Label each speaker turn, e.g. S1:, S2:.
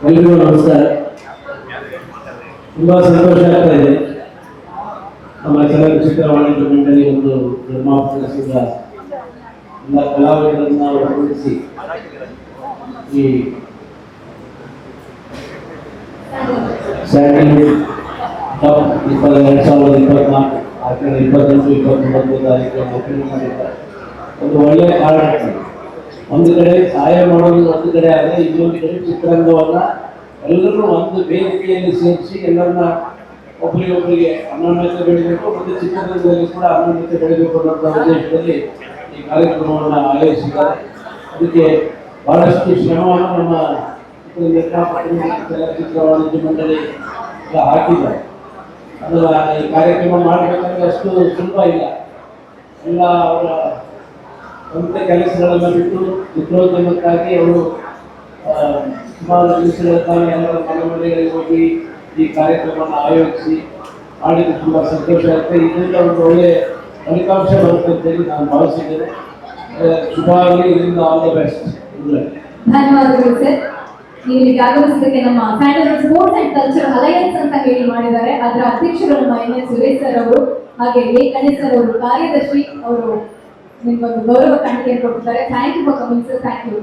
S1: ಎಲ್ರಿಗೂ ನಮಸ್ಕಾರ. ತುಂಬ ಸಂತೋಷ ಆಗ್ತಾ ಇದೆ. ನಮ್ಮ ಚಲನಚಿತ್ರ ವಾಣಿಜ್ಯ ಮಂಡಳಿ ಒಂದು ನಿರ್ಮಾಪಕರಿಸಿದ ಎಲ್ಲ ಕಲಾವಿದರನ್ನ ಒಳಗೊಳಿಸಿ ಈ ಸ್ಯಾಂಡಲ್ವುಡ್ ಕಪ್ ಇಪ್ಪತ್ತ ಎರಡು ಸಾವಿರದ ಇಪ್ಪತ್ನಾಲ್ಕು ಆಕೆಯ ಇಪ್ಪತ್ತೆಂಟು ಇಪ್ಪತ್ತೊಂಬತ್ತು ತಾರೀಕು ಒಂದು ಒಳ್ಳೆಯ ಕಾರಣ ಒಂದು ಕಡೆ ಸಹಾಯ ಮಾಡೋದು, ಒಂದು ಕಡೆ ಆದರೆ ಇನ್ನೊಂದು ಕಡೆ ಎಲ್ಲರೂ ಒಂದು ವೇದಿಕೆಯಲ್ಲಿ ಸೇರಿಸಿ ಎಲ್ಲರನ್ನ ಒಬ್ಬರಿಗೊಬ್ಬರಿಗೆ ಅನ್ಯೋನ್ಯತೆ ಬೆಳಿಬೇಕು ಮತ್ತು ಚಿತ್ರರಂಗದಲ್ಲಿ ಕೂಡ ಅನ್ಯೋನ್ಯತೆ ಬೆಳಿಬೇಕು ಅನ್ನೋ ಉದ್ದೇಶದಲ್ಲಿ ಈ ಕಾರ್ಯಕ್ರಮವನ್ನು ಆಯೋಜಿಸಿದ್ದಾರೆ. ಅದಕ್ಕೆ ಬಹಳಷ್ಟು ಶ್ರಮವನ್ನು ನಮ್ಮ ಚಲನಚಿತ್ರ ವಾಣಿಜ್ಯ ಮಂಡಳಿ ಎಲ್ಲ ಹಾಕಿದ್ದಾರೆ. ಅದರ ಈ ಕಾರ್ಯಕ್ರಮ ಮಾಡಬೇಕಂದ್ರೆ ಅಷ್ಟು ಸುಲಭ ಇಲ್ಲ. ಎಲ್ಲ ಅವರ ಸ್ವಂತ ಕೆಲಸಗಳನ್ನು ಬಿಟ್ಟು ಚಿತ್ರೋದ್ಯಮಕ್ಕಾಗಿ ಅವರು ಸುಮಾರು ದಿವಸಗಳ ಮನೆ ಮನೆಗಳಿಗೆ ಹೋಗಿ ಈ ಕಾರ್ಯಕ್ರಮವನ್ನು ಆಯೋಜಿಸಿ, ಮಾಡಿದ್ದು ತುಂಬ ಸಂತೋಷ ಆಗುತ್ತೆ. ಇದರಿಂದ ಒಂದು ಒಳ್ಳೆಯ ಫಲಿತಾಂಶ ಬರುತ್ತೆ ಅಂತೇಳಿ ನಾನು ಭಾವಿಸಿದ್ದೇನೆ. ಶುಭ ಆಗಲಿ ಇದರಿಂದ ಆಲ್ ದ ಬೆಸ್ಟ್
S2: ಧನ್ಯವಾದಗಳು ಸರ್. ಇಲ್ಲಿಗೆ ನಮ್ಮ Sandalwood sports and culture alliance ಅಂತ ಹೇಳಿ ಮಾಡಿದ್ದಾರೆ. ಅದರ ಅಧ್ಯಕ್ಷರು ನಮ್ಮ ಎನ್ ಸುರೇಶ್ ಸರ್ ಅವರು, ಹಾಗೆ ಎ ಸರ್ ಅವರು, ಕಾರ್ಯದರ್ಶಿ ಅವರು ನಿಮ್ಗೊಂದು ಗೌರವ ಕಾಣಿಕೆ ಕೊಡ್ತಾರೆ. Thank you for coming sir thank you